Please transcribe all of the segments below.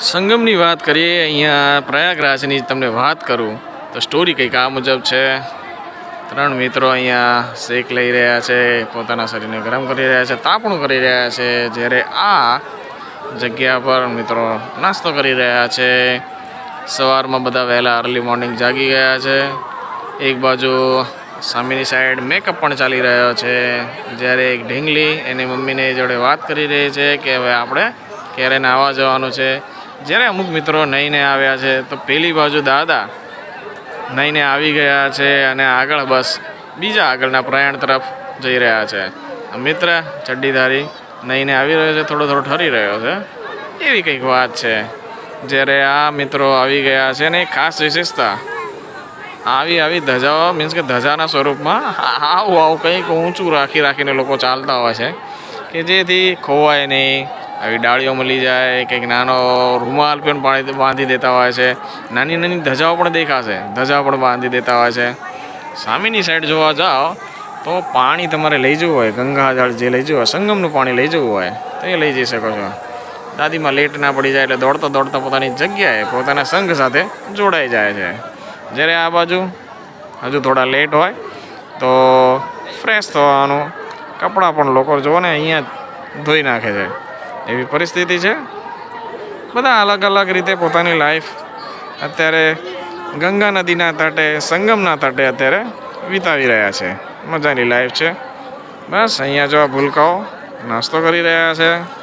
સંગમની વાત કરીએ, અહીંયા પ્રયાગરાજની તમને વાત કરું, તો સ્ટોરી કંઈક આ મુજબ છે. ત્રણ મિત્રો અહીંયા શેક લઈ રહ્યા છે, પોતાના શરીરને ગરમ કરી રહ્યા છે, તાપણું કરી રહ્યા છે, જ્યારે આ જગ્યા પર મિત્રો નાસ્તો કરી રહ્યા છે. સવારમાં બધા વહેલા અર્લી મોર્નિંગ જાગી ગયા છે. એક બાજુ સામેની સાઈડ મેકઅપ પણ ચાલી રહ્યો છે. જ્યારે એક ઢીંગલી એની મમ્મીને જોડે વાત કરી રહી છે કે હવે આપણે ક્યારે નાવા જવાનું છે. જ્યારે અમુક મિત્રો નહીંને આવ્યા છે, તો પેલી બાજુ દાદા નહીંને આવી ગયા છે અને આગળ બસ બીજા આગળના પ્રયાણ તરફ જઈ રહ્યા છે. મિત્ર ચડ્ડીધારી નહીંને આવી રહ્યો છે, થોડો થોડો ઠરી રહ્યો છે. એવી કંઈક વાત છે. જ્યારે આ મિત્રો આવી ગયા છે ને, ખાસ વિશેષતા, આવી આવી ધજાઓ મીન્સ કે ધજાના સ્વરૂપમાં આવું આવું કંઈક ઊંચું રાખી રાખીને લોકો ચાલતા હોય છે, કે જેથી ખોવાય નહીં આવી ડાળીઓ મળી જાય, કંઈક નાનો રૂમાલ પણ પાણી બાંધી દેતા હોય છે. નાની નાની ધજાઓ પણ દેખાશે, ધજાઓ પણ બાંધી દેતા હોય છે. સામેની સાઈડ જોવા જાઓ, તો પાણી તમારે લઈ જવું હોય, ગંગાજળ જે લઈ જવું હોય, સંગમનું પાણી લઈ જવું હોય, તો એ લઈ જઈ શકો છો. દાદીમાં લેટ ના પડી જાય એટલે દોડતા દોડતા પોતાની જગ્યાએ, પોતાના સંઘ સાથે જોડાઈ જાય છે. જ્યારે આ બાજુ હજુ થોડા લેટ હોય, તો ફ્રેશ થવાનું, કપડાં પણ લોકો જુઓ ને, અહીંયા ધોઈ નાખે છે. એવી પરિસ્થિતિ છે. બધા અલગ અલગ રીતે પોતાની લાઈફ અત્યારે ગંગા નદીના તટે, સંગમના તટે અત્યારે વિતાવી રહ્યા છે. મજાની લાઈફ છે. બસ, અહીંયા જો ભૂલકાઓ નાસ્તો કરી રહ્યા છે.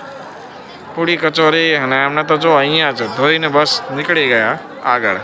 પૂરી કચોરી અને એમને તો જો અહીંયા જ ધોઈને બસ નીકળી ગયા આગળ.